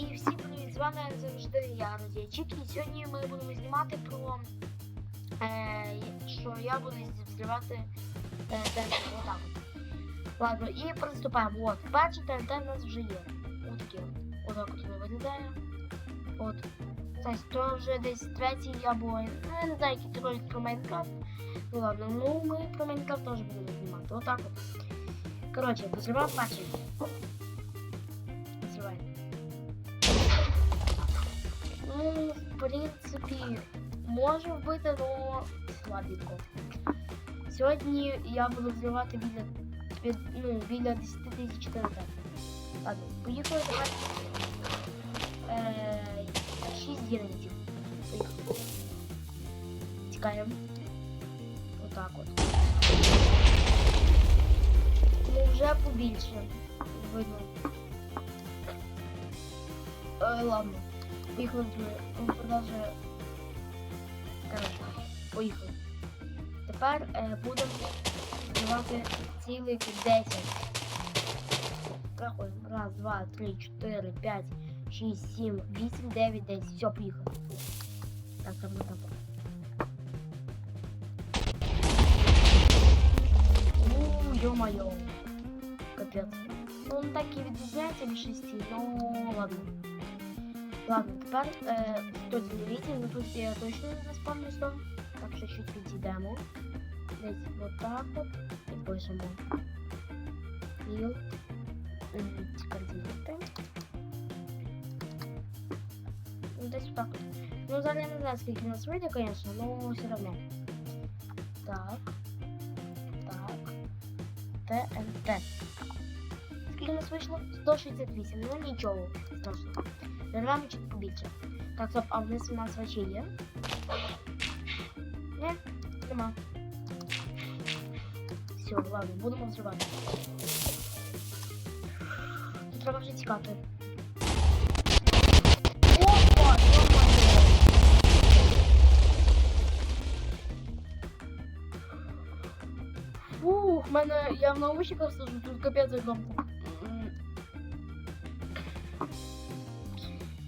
і всі привіт, з вами завжди я Розячик. І сьогодні ми будемо знімати про е, що я буду взривати е, ТНТ. Отак. от. Ладно, і приступаємо. От, перший ТНТ у нас вже є. Отакі от. Отак от воно виглядає. От. Тобто, то вже десь третій або я не знаю, який ролик про Майнкрафт. Ну ладно, ну ми про Майнкрафт теж будемо знімати. Отак от. Коротше, взриваємо перший. Ну, в принципі, можу вбити, але слабенько. Сьогодні я буду взривати біля, від, ну, біля 10 тисяч ТНТ. Ладно, поїхали давай. Е, 6 дінамітів. Поїхали. Тікаємо. Отак от. Ну, вже побільше. Видно. Е, ладно. Поїхали ми продовжує. Коротше, поїхали. Тепер е, будемо збивати цілих 10. Рахуємо. Раз, два, три, чотири, п'ять, шість, сім, вісім, дев'ять, десять. Все, поїхали. Так, там, там. У, ё-моё. Капец. Ну, он так и відрізняється від шести, ну ладно. Ладно, тепер е, 100 телевізій, ну тут я точно не заспавню 100. Так що чуть підійдемо. Десь отак от і пишемо. Філ. Ці координати. Ну, десь отак от. Ну, зараз я не знаю, скільки нас вийде, конечно, но все равно. Так. Так. ТНТ. Скільки у нас вийшло? 168. Ну нічого страшного. Зарвемо чуть побільше. Так, стоп, а вниз у нас вообще є? Ні, нема. Все, ладно, будемо взривати. Тут треба вже тікати. Опа, ё-моё! Фух, в мене я в наушниках сижу, тут капець як громко.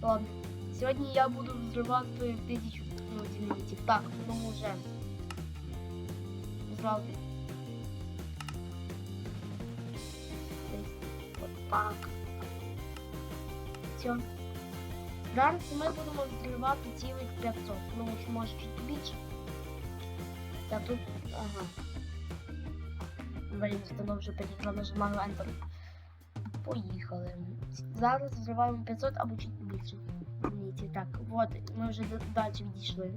Ладно. Сьогодні я буду взривати тисячу ну, динамітів. Так, тому вже зразу. Десь Отак. Все. Зараз ми будемо взривати цілих 500. Ну, може чуть більше. Та тут. Ага. Блін, знову вже перейшла, нажимаю Enter. Поїхали. Зараз взриваємо 500 або чуть більше. Дивіться, так, от, ми вже д- далі відійшли.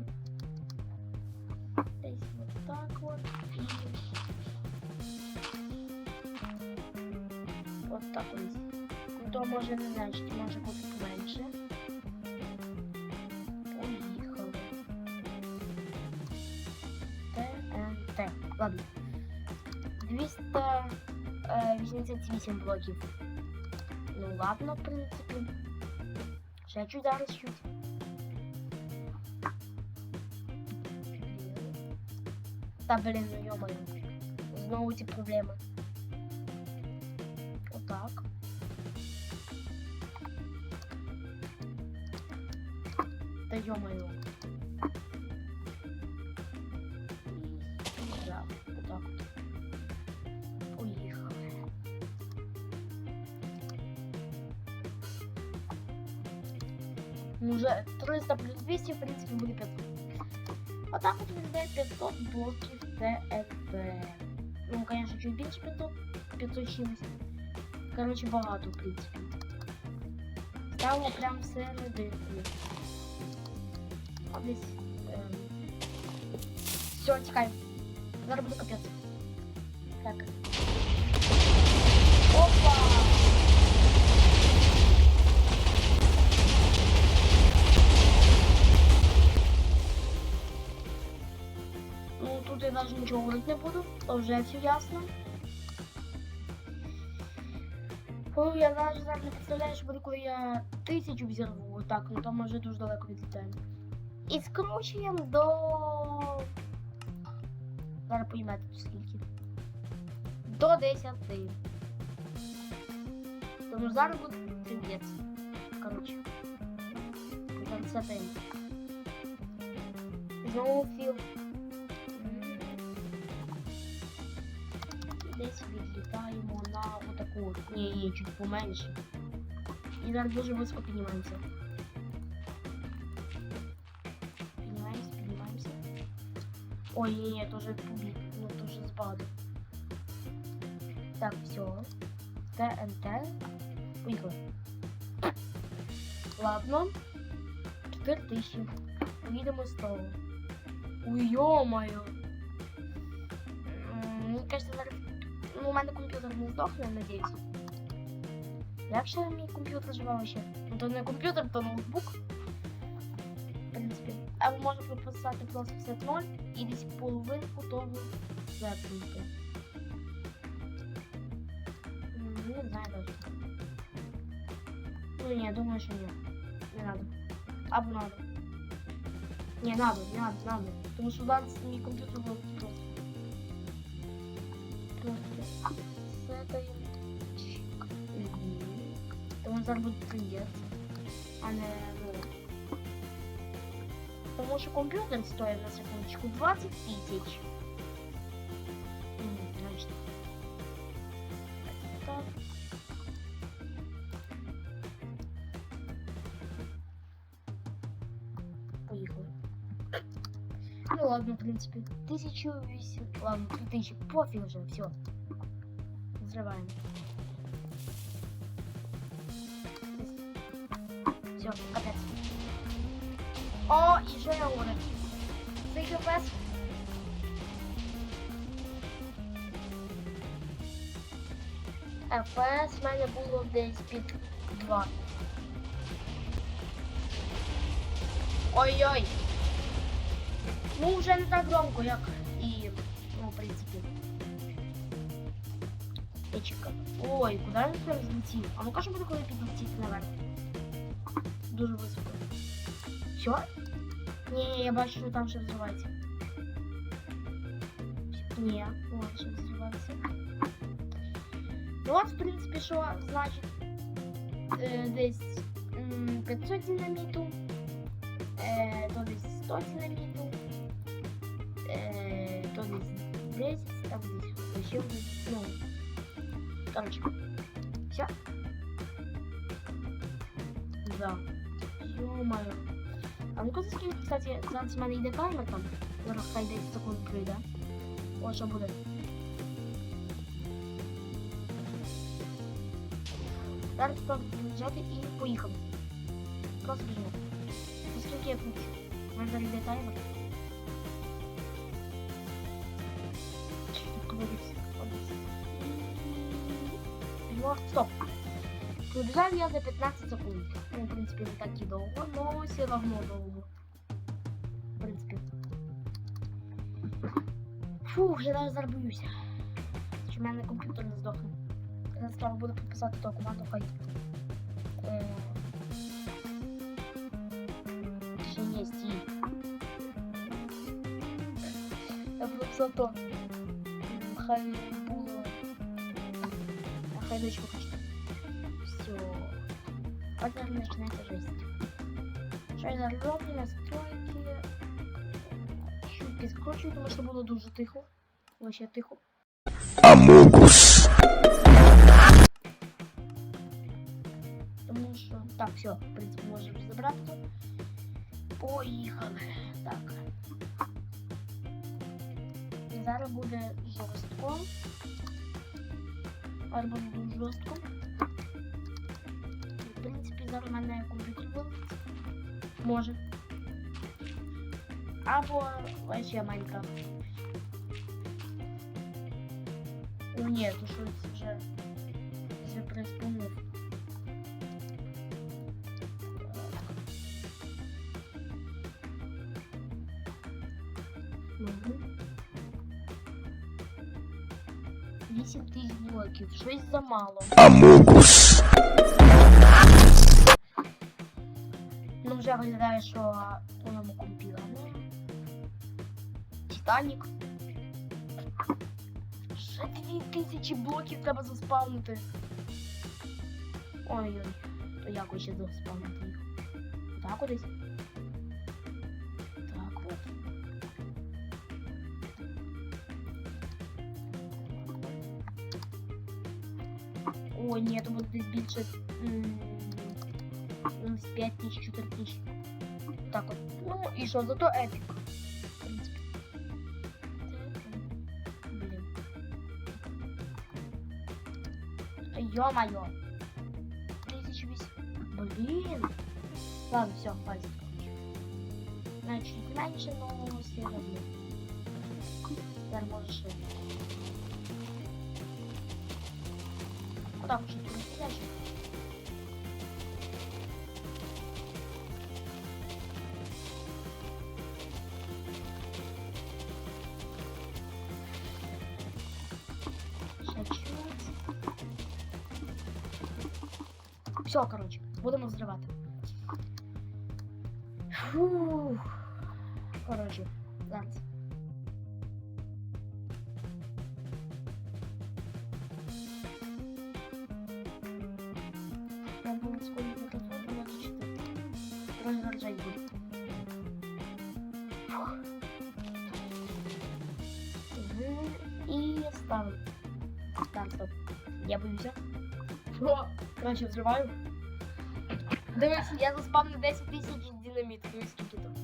Десь от так от. І... От так ось. Ну, то може не значить, може бути менше. Поїхали. ТНТ. Ладно. 288 блоків. Ну ладно, в принципі. Ще чуть зараз чуть. Та блін, ну йомаю. Знову ці проблеми. Отак. Та йомаю. 300 плюс 200, в принципі, буде 500. Отак от виглядає 500 блоків ТФ. Ну, конечно, чуть більше 500, 500 чимось. Короче, багато, в принципі. Ставимо прям всередину. А десь. Ем... Все, тікаємо. Зараз буде капець. Так. Опа! Даже ничего говорить не буду, уже все ясно. Ну, я навіть не представляю, що буде, коли я тисячу взірву, так, ну там може дуже далеко відлітаємо. І скручуємо до... Зараз поймете скільки. До 10. Тому зараз буде тридець. коротше. Це день. Знову філ. Відлітаємо на отаку. от. Ні, ні, чуть поменше. І зараз дуже високо піднімаємося. Піднімаємося, піднімаємося. Ой, ні, ні, тоже публік, ну тоже спаду. Так, все. ТНТ. Поїхали. Ладно. 4000. Поїдемо з того. Ой. М, Мені кажется, зараз... У мене комп'ютер не здохне, надіюсь. Як ще мій комп'ютер живе ще? Ну, то не комп'ютер, то ноутбук. В принципі. Або можна прописати просто все 0 і десь половинку того зепнути. Не знаю даже. Ну не, думаю, что нет. Не надо. Або надо. Не, надо, не надо, надо. Потому что надо с ними компьютер был просто. Тому зараз буде трендець. А ну... Тому що комп'ютер стоїть на секундочку 20 тисяч. Мгм, Значить. Ну ладно, в принципе. Тысячу висит. Ладно, три тысячи. Пофиг уже, все. Взрываем. Все, капец. О, що я говорю? Цей капець. ФПС в мене було десь під 2. Ой-ой. Ну, вже не так громко, як і, ну, в принципі. Печка. Ой, куди він прям злетів? А ну-ка, що буде, коли підлетіти наверх? Дуже високо. Все? Ні, я бачу, що там ще взривається. Ні, ось ще взривається. Ну от, в принципі, що значить е, десь м, 500 динаміту, е, то десь 100 динаміту, е, то десь 10, там десь ще десь, ну, короче, все. Да. Ё-моё. А ну-ка скажіть, кстати, зараз в мене йде таймер там. Зараз хай 10 секунд прийде. О, що буде. Зараз просто взяти і поїхали. Просто біжимо. Наскільки я кручу. У мене зараз йде таймер. Стоп. Пробіжав я за 15 секунд. Ну, в принципі, не так і довго, но все равно довго. В принципі. Фух, я зараз боюся. Що в мене комп'ютер не здохне. Зараз треба буде підписати ту команду хай. Е... Ще стій. Я буду писати то. Хай було. А Хай дочку хоче. Все. Вот зараз начинается жесть. Що я зараз роблю? Настройки. Чуть підкручую, тому що було дуже тихо. Вообще тихо. Амогус. Тому що. Так, все, в принципі, можемо забрати тут. Поїхали. Так. І зараз буде жорстко. Дуже жорстко. В принципі, зараз в мене комп'ютер вилить. Може. Або вообще Майнкрафт. О, ні, то щось вже вже приспомнив. Тисяч щось замало. Амогус. Ну, вже виглядає, що у ньому комп'ютер. Титанік. Ще 2000 блоків треба заспавнити. Ой-ой. То як ви ще заспавнити їх? Так кудись? ні, то буде десь більше. м, ну, з 5 тисяч, 4 тисяч. Так от. Ну і що, зато епік. В принципі. Блін. Ё-моё. 1008. Блин. Ладно, все, хватит. Значит, меньше, но все равно. Теперь можешь... уже ты дальше? Все, короче, будемо взривати. И ставим. Так, стоп. Я боюся. Що? Короче, взриваю. Дивись, я заспавнив 10 тисяч динаміту. Дивись, скільки там.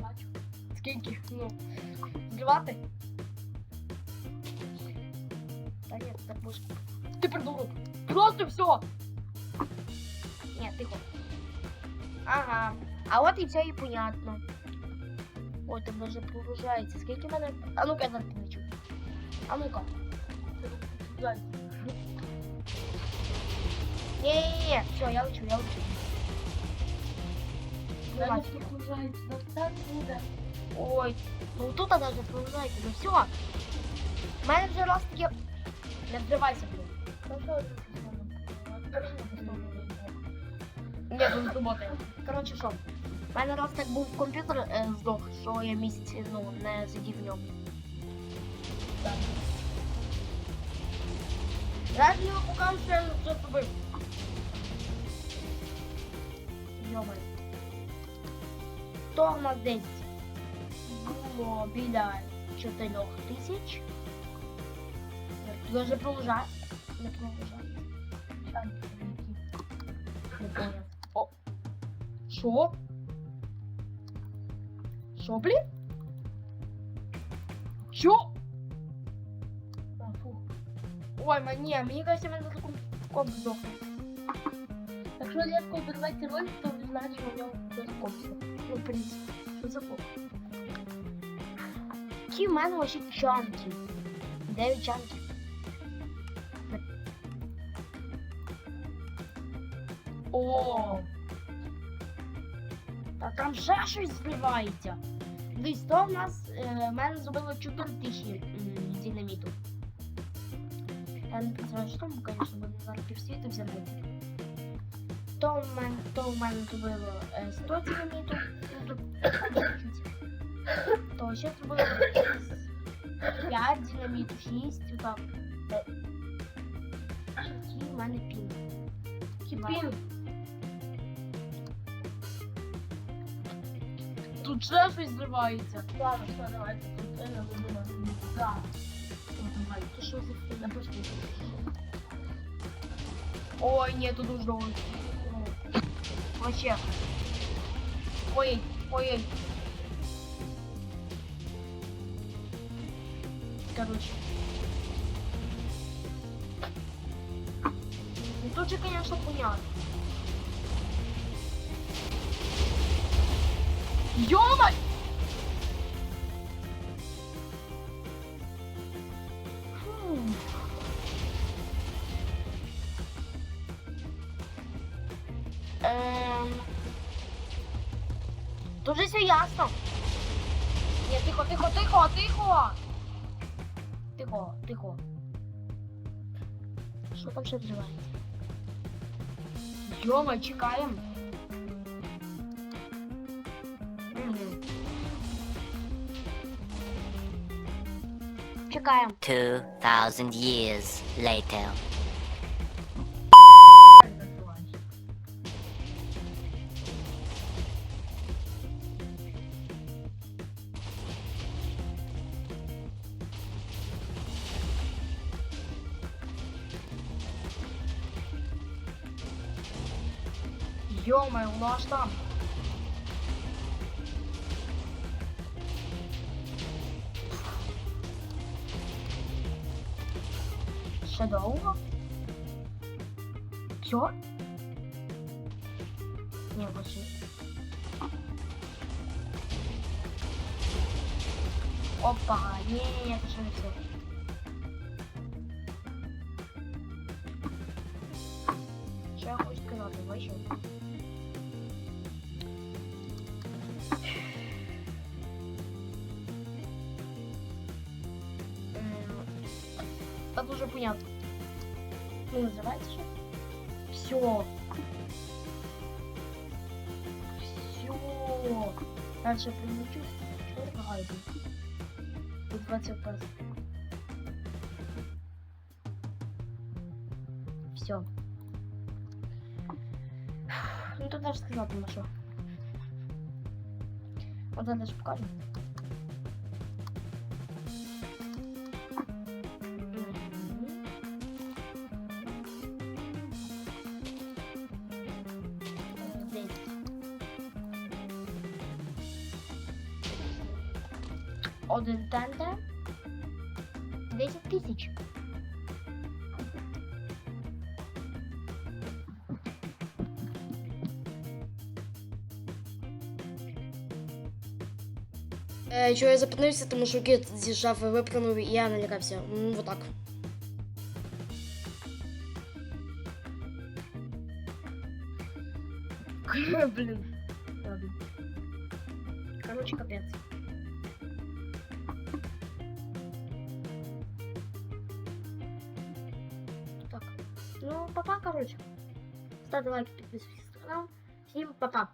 Бачу. Скільки? Ну. Взривати? Та ні, так будеш. Ти придурок. Просто все. Ні, тихо. Ага. А от і все і понятно. Ой, там даже прогружається. Скільки в мене? А ну-ка, я зараз помічу. А ну-ка. Дай. Не-не-не, все, я учу, я учу. Ну, Даже бачите. прогружається, ну так буде. Ой, ну тут даже продолжайте, ну все. У мене вже раз таке... Не взривайся, блін. Ну що ти Ні, тут не роботає. Коротше, що? У мене раз так був комп'ютер е, здох, що я місяць ну, не сидів в ньому. Зараз я вам покажу, що я вже зробив. Йомай. То в нас десь було біля 4 тисяч. Дуже продовжає. Не продовжає. Не понял. О. Що? Що, блін? Що? Ой, мені, мені кажется, мене за комп здохне. Якщо різко обірвати роль, то значить у нього хтось копся. Ну, в принципі, що за комп? Які в мене ваші чанки? Дев'ять чанків. О! Та там ще щось зливається. Дивись, то в нас е, мене зробило 4 тисячі динаміту. Я не представляю, що там, звісно, буде зараз півсвіту взяти. То в мене, то в мене зробило е, 100 динаміту. Ну, тут чуть-чуть. То ще зробило 5 динаміту, 6, отак. Е, Який в мене пін. Кіпін. Тут ще щось зривається. Ладно, все, давайте. Тут це не будемо. Так. Ти що за фігня? Пошли. Ой, ні, тут уж довго. Вообще. Ой, ой, ой. Короче. Ну тут же, конечно, понятно. Ёма! тихо, тихо, тихо, тихо. Тихо, тихо. Що там ще відбувається? Йома, чекаємо. Мгм. Чекаємо. 2,000 years later. Йо-моє, воно аж там. Ще довго? Все? Ні. Опа, не-не-не, это же не все. Що я хочу сказати, бачу? Уже понятно. Ну, называется же? Все. Все. Дальше. Что гайду? Тут 20 пес. Все. Ну тут даже сказати на що. От я даже покажу. Один тендер. 10 тисяч. Е, чого я запинився, тому що кіт зі шафи випрыгнув і я налякався. Ну, вот так. Блин. Ладно. Короче, капец. Короче. Ставьте лайки, подписывайтесь на канал. Всем пока.